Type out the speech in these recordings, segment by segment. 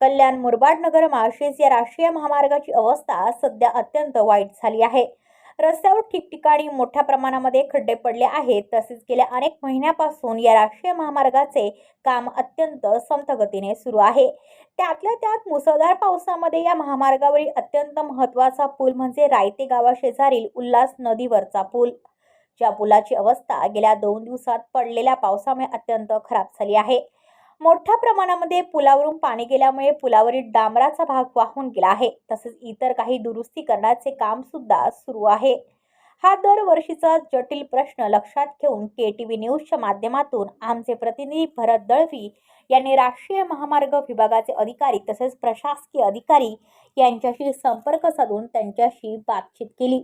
कल्याण मुरबाड नगर माळशेज या राष्ट्रीय महामार्गाची अवस्था सध्या अत्यंत वाईट झाली आहे. रस्त्यावर ठिकठिकाणी मोठ्या प्रमाणामध्ये खड्डे पडले आहेत. तसेच गेल्या अनेक महिन्यापासून या राष्ट्रीय महामार्गाचे काम अत्यंत संथ गतीने सुरू आहे. त्यातल्या त्यात मुसळधार पावसामध्ये या महामार्गावरील अत्यंत महत्त्वाचा पूल म्हणजे रायते गावाशेजारील उल्हास नदीवरचा पूल. ज्या पुलाची अवस्था गेल्या दोन दिवसात पडलेल्या पावसामुळे अत्यंत खराब झाली आहे. मोठ्या प्रमाणामध्ये पुलावरून पाणी गेल्यामुळे पुलावरील डांबराचा भाग वाहून गेला आहे. तसेच इतर काही दुरुस्ती करण्याचे काम सुद्धा सुरू आहे. हा दरवर्षीचा जटिल प्रश्न लक्षात घेऊन के टी व्ही न्यूजच्या माध्यमातून आमचे प्रतिनिधी भरत दळवी यांनी राष्ट्रीय महामार्ग विभागाचे अधिकारी तसेच प्रशासकीय अधिकारी यांच्याशी संपर्क साधून त्यांच्याशी बातचीत केली.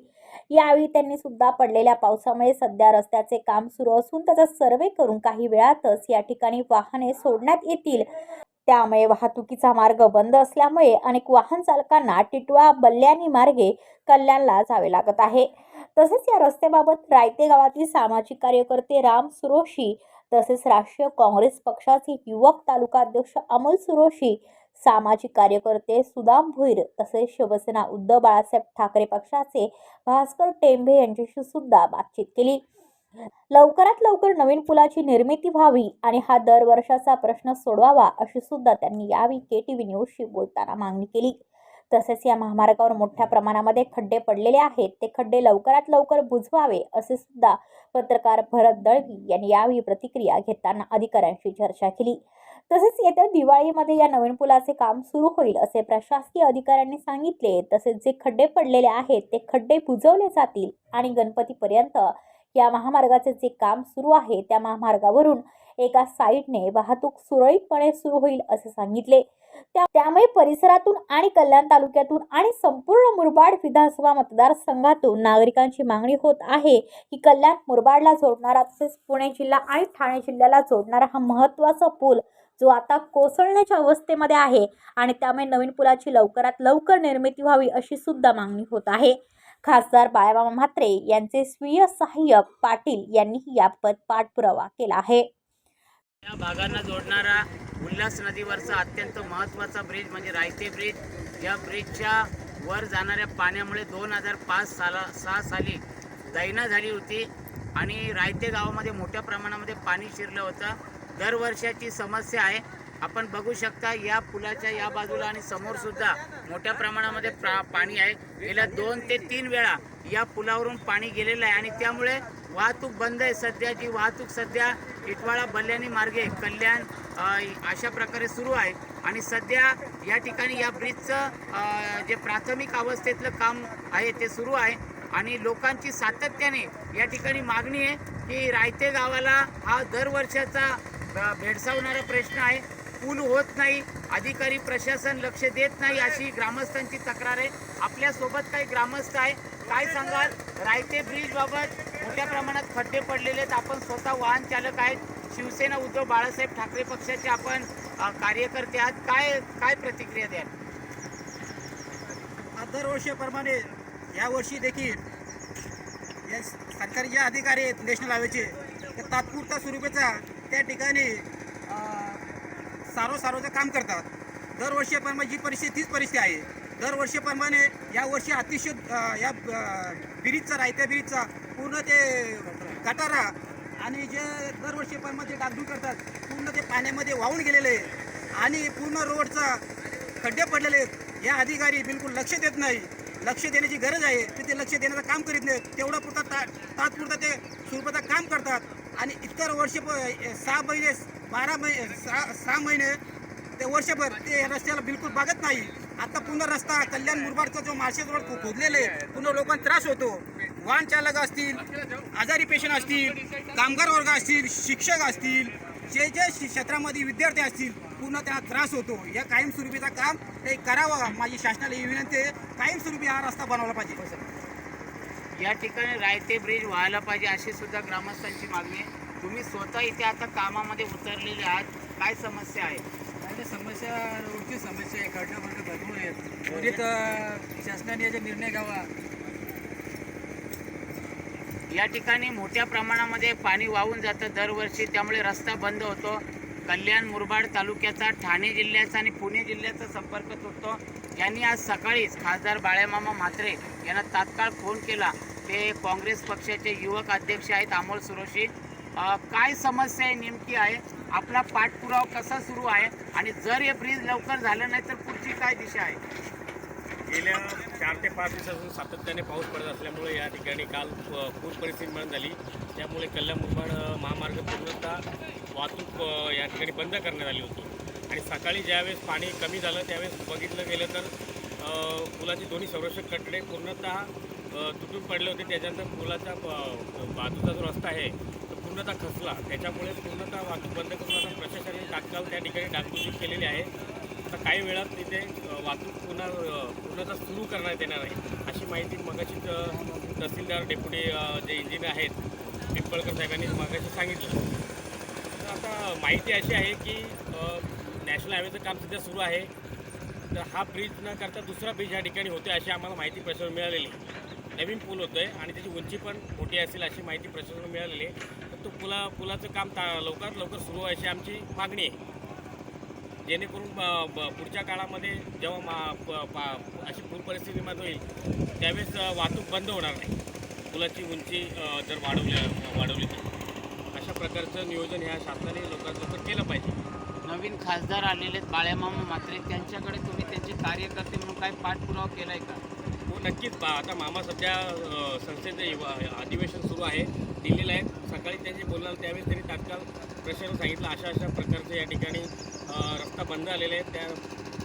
यावेळी त्यांनी सुद्धा पडलेल्या पावसामुळे सध्या रस्त्याचे काम सुरू असून त्याचा सर्वे करून काही वेळातच या ठिकाणी वाहने सोडण्यात येतील. त्यामुळे वाहतुकीचा मार्ग बंद असल्यामुळे अनेक वाहन चालकांना टिटवा बल्ल्यानी मार्गे कल्याणला जावे लागत आहे. तसेच या रस्त्याबाबत रायते गावातील सामाजिक कार्यकर्ते राम सुरोशी तसेच राष्ट्रीय काँग्रेस पक्षाचे युवक तालुका अध्यक्ष अमोल सुरोशी सामाजिक कार्यकर्ते सुदाम भुईर तसेच शिवसेना उद्धव बाळासाहेब ठाकरे पक्षाचे भास्कर टेंभे यांच्याशी सुद्धा बातचीत केली. लवकरात लवकर नवीन पुलाची निर्मिती व्हावी आणि हा दरवर्षाचा प्रश्न सोडवावा अशी सुद्धा त्यांनी यावेळी के टी व्ही न्यूजशी बोलताना मागणी केली. तसेच या महामार्गावर मोठ्या प्रमाणामध्ये खड्डे पडलेले आहेत ते खड्डे लवकरात लवकर बुजवावे असे सुद्धा पत्रकार भरत दळवी यांनी यावेळी प्रतिक्रिया घेताना अधिकाऱ्यांशी चर्चा केली. तसेच येत्या दिवाळीमध्ये या नवीन पुलाचे काम सुरू होईल असे प्रशासकीय अधिकाऱ्यांनी सांगितले. तसेच जे खड्डे पडलेले आहेत ते खड्डे बुजवले जातील आणि गणपतीपर्यंत या महामार्गाचे जे काम सुरू आहे त्या महामार्गावरून एका साईडने वाहतूक सुरळीतपणे सुरू होईल असे सांगितले. त्या त्यामुळे परिसरातून आणि कल्याण तालुक्यातून आणि संपूर्ण मुरबाड विधानसभा मतदारसंघातून नागरिकांची मागणी होत आहे की कल्याण मुरबाडला जोडणारा तसेच पुणे जिल्हा आणि ठाणे जिल्ह्याला जोडणारा हा महत्त्वाचा पूल जो आता कोसळण्याच्या अवस्थेमध्ये आहे आणि त्यामुळे नवीन पुलाची लवकरात लवकर निर्मिती व्हावी अशी सुद्धा मागणी होत आहे. खासदार बाळाबाबा म्हात्रे यांचे स्वीय सहाय्यक पाटील यांनीही याबाबत पाठपुरावा केला आहे. या भागांना जोडणारा उल्हास नदीवरचा अत्यंत महत्त्वाचा ब्रिज म्हणजे रायते ब्रिज या ब्रिजच्या वर जाणाऱ्या पाण्यामुळे दोन हजार पाच साला सहा साली दैना झाली होती आणि रायते गावामध्ये मोठ्या प्रमाणामध्ये पाणी शिरलं होतं. दरवर्षाची समस्या आहे. आपण बघू शकता या पुलाच्या या बाजूला आणि समोर सुद्धा मोठ्या प्रमाणामध्ये प्रा पाणी आहे. गेल्या दोन ते तीन वेळा या पुलावरून पाणी गेलेलं आहे आणि त्यामुळे वाहतूक बंद आहे. सध्या जी वाहतूक सध्या इटवाळा बल्याणी मार्गे कल्याण अशा प्रकारे सुरू आहे. आणि सध्या या ठिकाणी या ब्रिजचं जे प्राथमिक अवस्थेतलं काम आहे ते सुरू आहे. आणि लोकांची सातत्याने या ठिकाणी मागणी आहे की रायते गावाला हा दरवर्षाचा भेडसावणारा प्रश्न आहे. पूल होत नाही अधिकारी प्रशासन लक्ष देत नाही अशी ग्रामस्थांची तक्रार आहे. आपल्यासोबत काही ग्रामस्थ आहे. काय सांगाल? रायते ब्रिज बाबत मोठ्या प्रमाणात खड्डे पडलेले आहेत. आपण स्वतः वाहन चालक आहेत. शिवसेना उद्धव बाळासाहेब ठाकरे पक्षाचे आपण कार्यकर्ते आहात. काय काय प्रतिक्रिया द्याल? दरवर्षीप्रमाणे यावर्षी देखील या सरकारी जे अधिकारी आहेत नॅशनल हायवेचे ते तात्पुरता स्वरूपाचा त्या ठिकाणी सारो सारोचं काम करतात. दरवर्षीप्रमाणे जी परिस्थिती तीच परिस्थिती आहे. दरवर्षीप्रमाणे यावर्षी अतिशय या ब्रिजचा रायत्या ब्रिजचा पूर्ण ते गटारा आणि जे दरवर्षीप्रमाणे जे डागडूग करतात पूर्ण ते पाण्यामध्ये वाहून गेलेले आणि पूर्ण रोडचा खड्डे पडलेले आहेत. या अधिकारी बिलकुल लक्ष देत नाही. लक्ष देण्याची गरज आहे. ते ते लक्ष देण्याचं काम करीत नाहीत. तेवढं पुरता ता तात्पुरता ते स्वरूपाचं काम करतात. आणि इतर वर्ष प- सहा महिने बारा महिने सहा सहा महिने ते वर्षभर ते रस्त्याला बिलकुल बघत नाही. आता पुन्हा रस्ता कल्याण मुरबाडचा जो माळशेज रोड खोदलेला आहे पुन्हा लोकांना त्रास होतो. वाहन चालक असतील आजारी पेशंट असतील कामगार वर्ग असतील शिक्षक असतील जे जे क्षेत्रामध्ये विद्यार्थी असतील पूर्ण त्यांना त्रास होतो. या कायमस्वरूपीचा काम ते करावं माझी शासनाला ही विनंती आहे. कायमस्वरूपी हा रस्ता बनवला पाहिजे. हो, या ठिकाणी रायते ब्रिज व्हायला पाहिजे अशी सुद्धा ग्रामस्थांची मागणी आहे. तुम्ही स्वतः इथे आता कामामध्ये उतरलेले आहात. काय समस्या आहे? काही समस्या रोडची समस्या आहे. खड्डे खड्डे भरपूर आहेत. त्वरित अ, शासनाने याचा निर्णय घ्यावा. या ठिकाणी मोठ्या प्रमाणामध्ये पाणी वाहून जातं दरवर्षी. त्यामुळे रस्ता बंद होतो. कल्याण मुरबाड तालुक्याचा ठाणे जिल्ह्याचा आणि पुणे जिल्ह्याचा संपर्क तुटतो. यांनी आज सकाळीच खासदार बाळ्यामामा म्हात्रे यांना तात्काळ फोन केला. ते काँग्रेस पक्षाचे युवक अध्यक्ष आहेत अमोल सुरोशी. काय समस्या आहे नेमकी आहे आपला पाठपुरावा कसा सुरू आहे आणि जर हे ब्रिज लवकर झालं नाही तर पुढची काय दिशा आहे? गेल्या चार ते पाच दिवसापासून सातत्याने पाऊस पडत असल्यामुळे या ठिकाणी काल पूर परिस्थिती निर्माण झाली. त्यामुळे कल्याण मुरबाड महामार्ग पूर्णतः वाहतूक या ठिकाणी बंद करण्यात आली होती. आणि सकाळी ज्यावेळेस पाणी कमी झालं त्यावेळेस बघितलं गेलं तर पुलाची दोन्ही संरक्षक कटडे पूर्णतः तुटून पडले होते. त्याच्यानंतर पुलाचा बाजूचा जो रस्ता आहे पूर्णतः खचला. त्याच्यामुळे पूर्णतः वाहतूक बंद करून आता प्रशासनाने तात्काळ त्या ठिकाणी डागडुजी केलेली आहे. आता काही वेळात तिथे वाहतूक पुन्हा पूर्णतः सुरू करण्यात येणार आहे अशी माहिती मगाशी तहसीलदार डेप्युटी जे इंजिनियर आहेत पिंपळकर साहेबांनी मगाशी सांगितलं. तर आता माहिती अशी आहे की नॅशनल हायवेचं काम सध्या सुरू आहे. तर हा ब्रिज न करता दुसरा ब्रिज या ठिकाणी होते अशी आम्हाला माहिती प्रशासन मिळालेली नवीन पूल होतं आहे आणि त्याची उंची पण मोठी असेल अशी माहिती प्रशासन मिळालेली आहे. तो पुला पुलाचं काम ता लवकरात लवकर सुरू व्हायची अशी आमची मागणी आहे. जेणेकरून पुढच्या काळामध्ये जेव्हा मा प- अशी पूर परिस्थिती निर्माण होईल त्यावेळेस वाहतूक बंद होणार नाही. पुलाची उंची जर वाढवली वाढवली तर. अशा प्रकारचं नियोजन ह्या शासनाने लोकांचं लवकर केलं पाहिजे. नवीन खासदार आलेले आहेत बाळ्यामामा म्हात्रे. त्यांच्याकडे तुम्ही त्यांचे कार्यकर्ते म्हणून काय पाठपुरावा केलाय का? हो नक्कीच. बा आता मामा सध्या युवा- अधिवेशन सुरू आहे. दिलेलं आहे. सकाळी त्यांची बोलणार त्यावेळेस त्यांनी तात्काळ प्रशासन सांगितलं. अशा अशा प्रकारचे या ठिकाणी रस्ता बंद आलेले आहेत त्या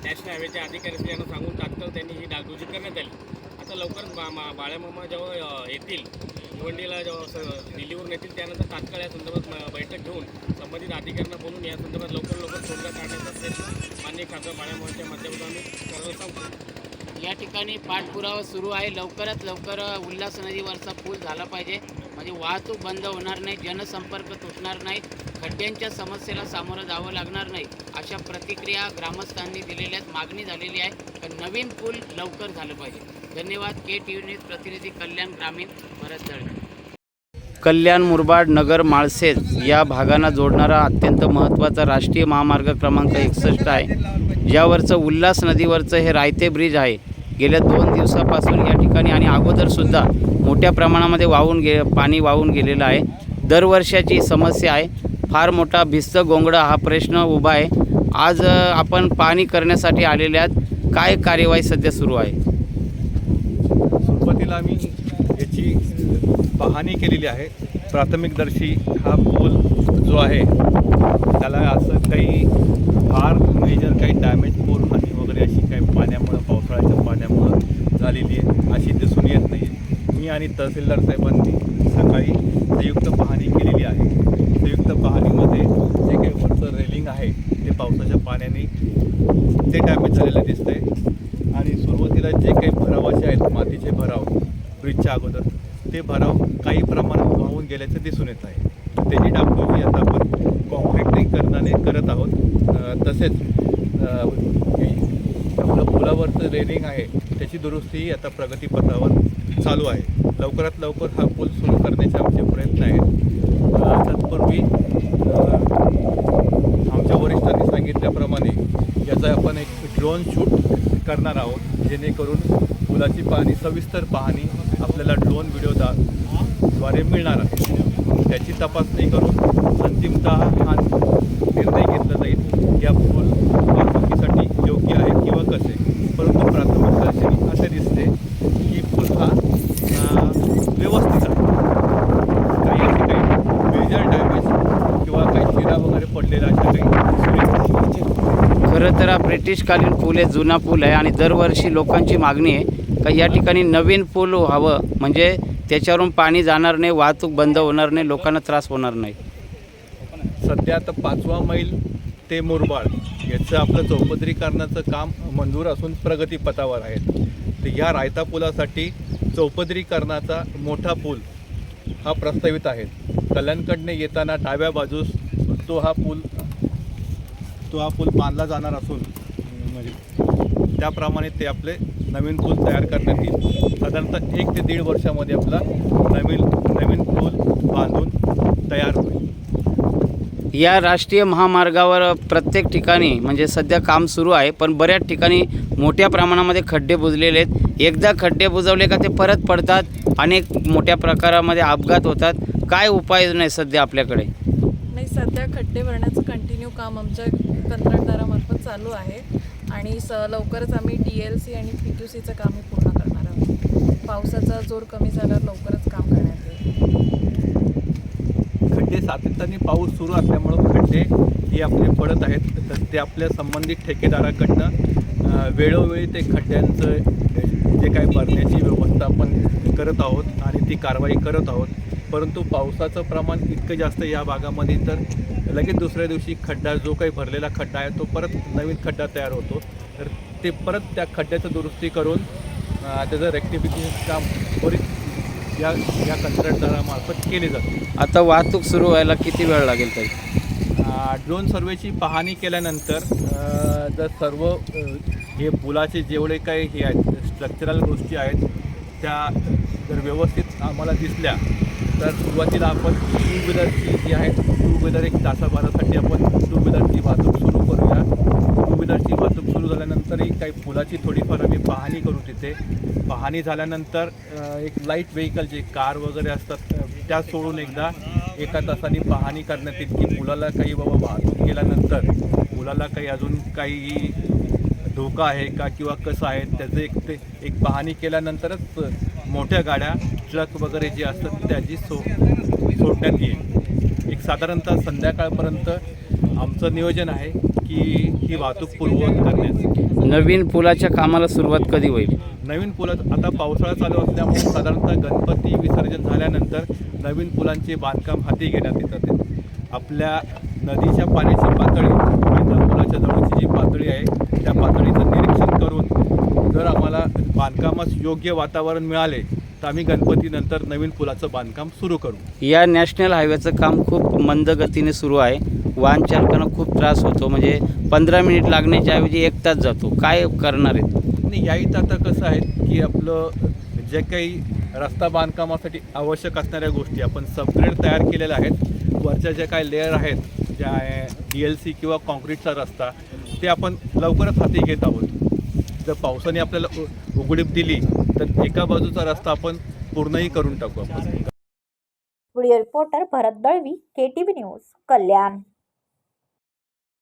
नॅशनल हायवेच्या अधिकारी यांना सांगून तात्काळ त्यांनी ही डागडुजी करण्यात आली. आता लवकरच बा मा बाळ्यामामा जेव्हा येतील भिवंडीला जेव्हा दिल्लीवरून येतील त्यानंतर तात्काळ या संदर्भात म- बैठक घेऊन संबंधित अधिकाऱ्यांना बोलून या संदर्भात लवकर लवकर तोडगा काढण्याचा प्रयत्न मान्य खासदार बाळ्यामामाच्या माध्यमातून आम्ही करायला सांगतो या ठिकाणी पाठपुरावा सुरू आहे. लवकरात लवकर उल्हास नदीवरचा पूल झाला पाहिजे. म्हणजे वाहतूक बंद होणार नाही जनसंपर्क तुटणार नाही खड्ड्यांच्या समस्येला सामोरं जावं लागणार नाही अशा प्रतिक्रिया ग्रामस्थांनी दिलेल्या आहेत मागणी झालेली आहे तर नवीन पूल लवकर झालं पाहिजे. धन्यवाद के टी व्ही न्यूज प्रतिनिधी कल्याण ग्रामीण भरत कल्याण मुरबाड नगर माळसेज या भागांना जोडणारा अत्यंत महत्त्वाचा राष्ट्रीय महामार्ग क्रमांक एकसष्ट आहे. ज्यावरचं उल्हास नदीवरचं हे रायते ब्रिज आहे. गेल्या दोन दिवसापासून या ठिकाणी आणि अगोदरसुद्धा मोठ्या प्रमाणामध्ये वाहून गे पाणी वाहून गेलेलं आहे. दरवर्षाची समस्या आहे. फार मोठा भिस्त गोंगडा हा प्रश्न उभा आहे. आज आपण पाहणी करण्यासाठी आलेले आहेत. काय कार्यवाही सध्या सुरू आहे? सुरुवातीला आम्ही याची पाहणी केलेली आहे. प्राथमिकदर्शी हा पूल जो आहे त्याला असं काही फार मेजर काही डॅमेज पूर हानी वगैरे अशी काही पाण्यामुळं पावसाळ्याच्या पाण्यामुळं झालेली आहे अशी दिसून येत नाही मी आणि तहसीलदार साहेबांनी सकाळी संयुक्त पाहणी केलेली आहे. संयुक्त पाहणीमध्ये जे काही वरचं रेलिंग आहे ते पावसाच्या पाण्याने ते डॅमेज झालेलं दिसतंय. आणि सुरुवातीला जे काही भरावाचे आहेत मातीचे भराव ब्रिजच्या अगोदर ते भराव काही प्रमाणात वाहून गेल्याचं दिसून येत आहे. त्याची डागडुजी आता आपण कॉन्क्रिटिंग करणाने करत आहोत. तसेच पुलावरचं रेलिंग आहे त्याची दुरुस्तीही आता प्रगतीपथावर चालू आहे. लवकरात लवकर हा पूल सुरू करण्याचे आमचे प्रयत्न आहेत. तत्पूर्वी आमच्या वरिष्ठांनी सांगितल्याप्रमाणे याचा आपण एक ड्रोन शूट करणार आहोत जेणेकरून पुलाची पाहणी सविस्तर पाहणी आपल्याला ड्रोन व्हिडिओदा द्वारे मिळणार आहे. त्याची तपासणी करून अंतिमतः हा निर्णय घेतला जाईल या पूल वाहतुकीसाठी योग्य आहे किंवा कसे परंतु प्राथमिक दर्शनी असे दिसते की पूल हा अं, व्यवस्थित आहे काही असे काही मेजर डॅमेज किंवा काही चिरा वगैरे पडलेला अशा काही सुविधा खरं तर हा ब्रिटिशकालीन पूल आहे जुना पूल आहे आणि दरवर्षी लोकांची मागणी आहे का या ठिकाणी नवीन पूल व्हावं. म्हणजे त्याच्यावरून पाणी जाणार नाही वाहतूक बंद होणार नाही लोकांना त्रास होणार नाही. सध्या आता पाचवा मैल ते मुरबाड. याचं आपलं चौपदरीकरणाचं काम मंजूर असून प्रगतीपथावर आहे. तर ह्या रायता पुलासाठी चौपदरीकरणाचा मोठा पूल हा प्रस्तावित आहे. कल्याणकडने येताना डाव्या बाजूस तो हा पूल तो हा पूल बांधला जाणार असून म्हणजे त्याप्रमाणे ते आपले नवीन पूल तयार करण्यात येईल. साधारणतः एक ते दीड वर्षामध्ये आपला नवीन नवीन पूल बांधून तयार होईल. या राष्ट्रीय महामार्गावर प्रत्येक ठिकाणी म्हणजे सध्या काम सुरू आहे पण बऱ्याच ठिकाणी मोठ्या प्रमाणामध्ये खड्डे बुजलेले आहेत. एकदा खड्डे बुजवले का ते परत पडतात अनेक मोठ्या प्रकारामध्ये अपघात होतात. काय उपाय नाही सध्या आपल्याकडे? नाही सध्या खड्डे भरण्याचं कंटिन्यू काम आमच्या कंत्राटदारामार्फत चालू आहे. आणि स लवकरच आम्ही डी एल सी आणि पी क्यू सीचं कामही पूर्ण करणार आहोत. पावसाचा जोर कमी झाल्यावर लवकरच काम करण्यात येईल. खड्डे सातत्याने पाऊस सुरू असल्यामुळं खड्डे हे आपले पडत आहेत. तर ते आपल्या संबंधित ठेकेदाराकडनं वेळोवेळी ते खड्ड्यांचं जे काही भरण्याची व्यवस्था आपण करत आहोत आणि ती कारवाई करत आहोत. परंतु पावसाचं प्रमाण इतकं जास्त या भागामध्ये तर लगेच दुसऱ्या दिवशी खड्डा जो काही भरलेला खड्डा आहे तो परत नवीन खड्डा तयार होतो. तर ते परत त्या खड्ड्याचं दुरुस्ती करून त्याचं रेक्टिफिकेशन काम त्वरित या या कंत्राटदारामार्फत केले जाते. आता वाहतूक सुरू व्हायला किती वेळ लागेल तरी ड्रोन सर्वेची पाहणी केल्यानंतर जर सर्व हे पुलाचे जेवढे काही हे आहेत स्ट्रक्चरल गोष्टी आहेत त्या जर व्यवस्थित आम्हाला दिसल्या तर सुरुवातीला आपण टू व्हीलरची जी आहे टू व्हीलर एक तासाभरासाठी आपण टू व्हीलरची वाहतूक सुरू करूया. टू व्हीलरची वाहतूक सुरू झाल्यानंतरही काही पुलाची थोडीफार आम्ही पाहणी करू तिथे. पाहणी झाल्यानंतर एक लाइट व्हेकल जे कार वगैरे असतात त्या सोडून एकदा एका तासाने पाहणी करण्यात येईल की मुलाला काही बाबा वाहतूक केल्यानंतर मुलाला काही अजून काही धोका आहे का किंवा कसं आहे? त्याचं एक ते एक पाहणी केल्यानंतरच मोठ्या गाड्या ट्रक वगैरे जे असतात त्याची सो सोडण्यात येईल. एक साधारणतः संध्याकाळपर्यंत आमचं नियोजन आहे की ही वाहतूक पूर्ववत करण्याचं. नवीन पुलाच्या कामाला सुरुवात कधी होईल? नवीन पुलात आता पावसाळा चालू असल्यामुळे साधारणतः गणपती विसर्जन झाल्यानंतर नवीन पुलांचे बांधकाम हाती घेण्यात येतात. आपल्या नदीच्या पाण्याची पातळी इंद्रा पुलाच्या जवळची जी पातळी आहे त्या पातळीचं निरीक्षण करून जर आम्हाला बांधकामास योग्य वातावरण मिळाले तर आम्ही गणपतीनंतर नवीन पुलाचं बांधकाम सुरू करू. या नॅशनल हायवेचं काम खूप मंद गतीने सुरू आहे. वाहन चालकांना खूप त्रास होतो. म्हणजे पंधरा मिनिट लागण्याच्या ऐवजी एक तास जातो. काय करणार आहेत? आणि याहीत आता कसं आहे की आपलं जे काही रस्ता बांधकामासाठी आवश्यक असणाऱ्या गोष्टी आपण सबग्रेड तयार केलेल्या आहेत. वरच्या ज्या काही लेअर आहेत ज्या डी एल सी किंवा कॉन्क्रीटचा रस्ता ते आपण लवकरच हाती घेत आहोत. जर पावसाने आपल्याला उ- उघडीप दिली तर एका बाजूचा रस्ता आपण पूर्णही करून टाकू आपण. Video reporter Bharat Dalvi K T V news Kalyan.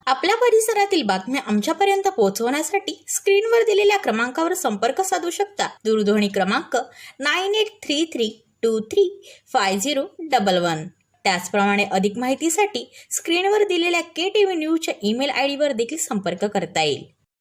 आपल्या परिसरातील बातम्या आमच्यापर्यंत पोहोचवण्यासाठी स्क्रीनवर दिलेल्या क्रमांकावर संपर्क साधू शकता. दूरध्वनी क्रमांक nine eight three three two three five zero double one. त्याचप्रमाणे अधिक माहितीसाठी स्क्रीनवर दिलेल्या के टी व्ही न्यूजच्या ईमेल आय डीवर देखील संपर्क करता येईल.